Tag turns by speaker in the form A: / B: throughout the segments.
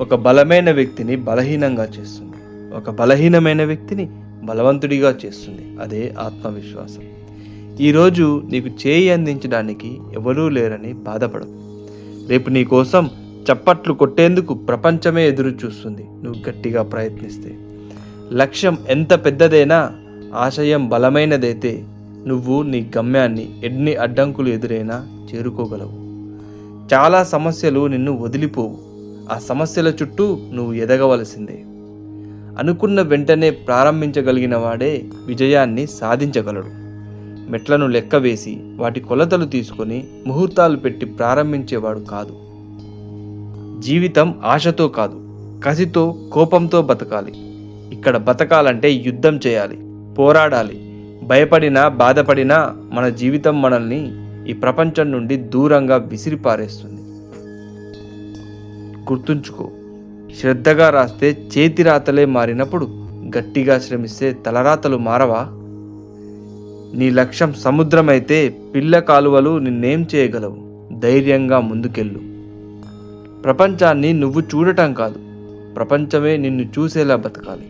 A: ఒక బలమైన వ్యక్తిని బలహీనంగా చేస్తుంది. ఒక బలహీనమైన వ్యక్తిని బలవంతుడిగా చేస్తుంది. అదే ఆత్మవిశ్వాసం. ఈరోజు నీకు చేయి అందించడానికి ఎవరూ లేరని బాధపడదు రేపు నీ కోసం చప్పట్లు కొట్టేందుకు ప్రపంచమే ఎదురు చూస్తుంది. నువ్వు గట్టిగా ప్రయత్నిస్తే. లక్ష్యం ఎంత పెద్దదైనా ఆశయం బలమైనదైతే నువ్వు నీ గమ్యాన్ని ఎన్ని అడ్డంకులు ఎదురైనా చేరుకోగలవు. చాలా సమస్యలు నిన్ను వదిలిపోవు. ఆ సమస్యల చుట్టూ నువ్వు ఎదగవలసిందే. అనుకున్న వెంటనే ప్రారంభించగలిగిన వాడే విజయాన్ని సాధించగలడు. మెట్లను లెక్క వేసి వాటి కొలతలు తీసుకొని ముహూర్తాలు పెట్టి ప్రారంభించేవాడు కాదు. జీవితం ఆశతో కాదు కసితో కోపంతో బతకాలి. ఇక్కడ బతకాలంటే యుద్ధం చేయాలి పోరాడాలి. భయపడినా బాధపడినా మన జీవితం మనల్ని ఈ ప్రపంచం నుండి దూరంగా విసిరిపారేస్తుంది. గుర్తుంచుకో. శ్రద్ధగా రాస్తే చేతి రాతలే మారినప్పుడు గట్టిగా శ్రమిస్తే తలరాతలు మారవా? నీ లక్ష్యం సముద్రమైతే పిల్ల కాలువలు నిన్నేం చేయగలవు? ధైర్యంగా ముందుకెళ్ళు. ప్రపంచాన్ని నువ్వు చూడటం కాదు. ప్రపంచమే నిన్ను చూసేలా బతకాలి.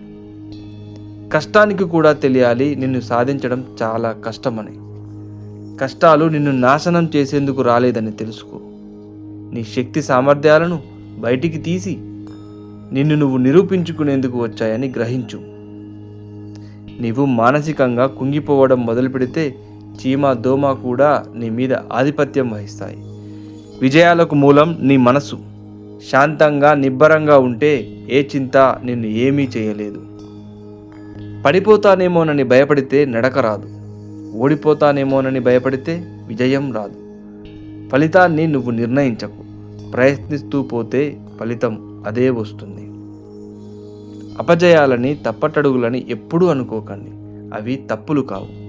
A: కష్టానికి కూడా తెలియాలి నిన్ను సాధించడం చాలా కష్టమని. కష్టాలు నిన్ను నాశనం చేసేందుకు రాలేదని తెలుసుకో. నీ శక్తి సామర్థ్యాలను బయటికి తీసి నిన్ను నువ్వు నిరూపించుకునేందుకు వచ్చాయని గ్రహించు. నీవు మానసికంగా కుంగిపోవడం మొదలు పెడితే చీమ దోమ కూడా నీ మీద ఆధిపత్యం వహిస్తాయి. విజయాలకు మూలం నీ మనసు శాంతంగా నిబ్బరంగా ఉంటే ఏ చింత నిన్ను ఏమీ చేయలేదు. పడిపోతానేమోనని భయపడితే నడక రాదు. ఓడిపోతానేమోనని భయపడితే విజయం రాదు. ఫలితాన్ని నువ్వు నిర్ణయించకు. ప్రయత్నిస్తూ పోతే ఫలితం అదే వస్తుంది. అపజయాలని తప్పటడుగులని ఎప్పుడూ అనుకోకండి. అవి తప్పులు కావు.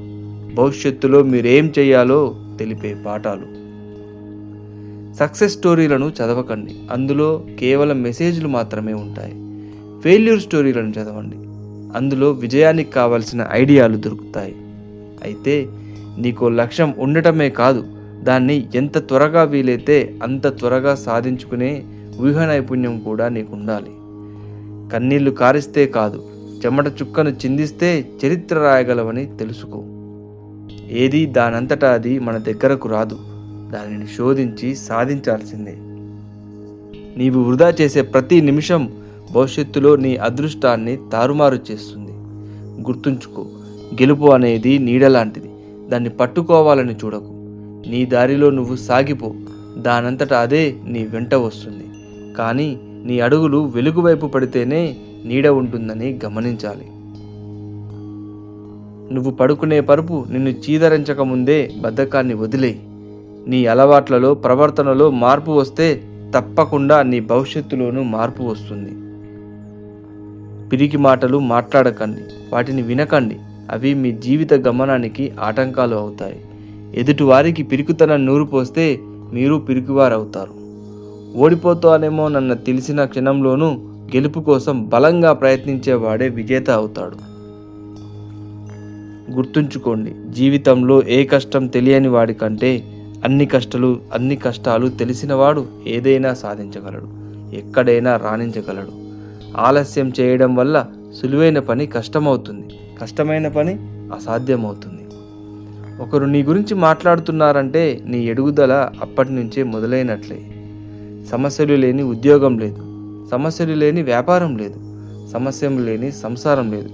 A: భవిష్యత్తులో మీరేం చేయాలో తెలిపే పాఠాలు. సక్సెస్ స్టోరీలను చదవకండి. అందులో కేవలం మెసేజ్లు మాత్రమే ఉంటాయి. ఫెయిల్యూర్ స్టోరీలను చదవండి. అందులో విజయానికి కావలసిన ఐడియాలు దొరుకుతాయి. అయితే నీకు లక్ష్యం ఉండటమే కాదు. దాన్ని ఎంత త్వరగా వీలైతే అంత త్వరగా సాధించుకునే ఊహ నైపుణ్యం కూడా నీకు ఉండాలి కన్నీళ్ళు కారిస్తే కాదు చెమట చుక్కను చిందిస్తే చరిత్ర రాయగలవని తెలుసుకో. ఏది దానంతటా అది మన దగ్గరకు రాదు దానిని శోధించి సాధించాల్సిందే. నీవు వృధా చేసే ప్రతి నిమిషం భవిష్యత్తులో నీ అదృష్టాన్ని తారుమారు చేస్తుంది. గుర్తుంచుకో గెలుపు అనేది నీడలాంటిది దాన్ని పట్టుకోవాలని చూడకు. నీ దారిలో నువ్వు సాగిపో. దానంతట అదే నీ వెంట వస్తుంది. కానీ నీ అడుగులు వెలుగువైపు పడితేనే నీడ ఉంటుందని గమనించాలి. నువ్వు పడుకునే పరుపు నిన్ను చీదరించక ముందే బద్ధకాన్ని వదిలేయి. నీ అలవాట్లలో ప్రవర్తనలో మార్పు వస్తే తప్పకుండా నీ భవిష్యత్తులోనూ మార్పు వస్తుంది. పిరికి మాటలు మాట్లాడకండి. వాటిని వినకండి. అవి మీ జీవిత గమనానికి ఆటంకాలు అవుతాయి. ఎదుటివారికి పిరికితనం నూరు పోస్తే మీరు పిరికివారవుతారు. ఓడిపోతానేమో నన్న తెలిసిన క్షణంలోనూ గెలుపు కోసం బలంగా ప్రయత్నించేవాడే విజేత అవుతాడు. గుర్తుంచుకోండి జీవితంలో ఏ కష్టం తెలియని వాడి కంటే అన్ని కష్టాలు అన్ని కష్టాలు తెలిసినవాడు ఏదైనా సాధించగలడు ఎక్కడైనా రాణించగలడు. ఆలస్యం చేయడం వల్ల సులువైన పని కష్టమవుతుంది కష్టమైన పని అసాధ్యమవుతుంది. ఒకరు నీ గురించి మాట్లాడుతున్నారంటే నీ ఎడుగుదల అప్పటి నుంచే మొదలైనట్లే. సమస్యలు లేని ఉద్యోగం లేదు. సమస్యలు లేని వ్యాపారం లేదు. సమస్యలు లేని సంసారం లేదు.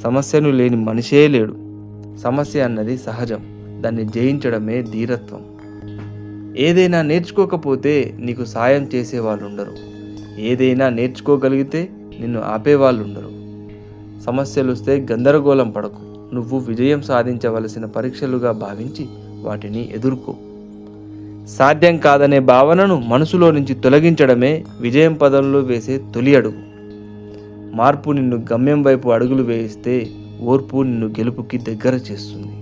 A: సమస్యను లేని మనిషే లేడు. సమస్య అన్నది సహజం. దాన్ని జయించడమే ధీరత్వం. ఏదైనా నేర్చుకోకపోతే నీకు సాయం చేసేవాళ్ళు ఉండరు ఏదైనా నేర్చుకోగలిగితే నిన్ను ఆపేవాళ్ళు ఉండరు సమస్యలు వస్తే గందరగోళం పడకు. నువ్వు విజయం సాధించవలసిన పరీక్షలుగా భావించి వాటిని ఎదుర్కో. సాధ్యం కాదనే భావనను మనసులో నుంచి తొలగించడమే విజయం పదంలో వేసే తొలి అడుగు. మార్పు నిన్ను గమ్యం వైపు అడుగులు వేయిస్తే ఓర్పు నిన్ను గెలుపుకి దగ్గర చేస్తుంది.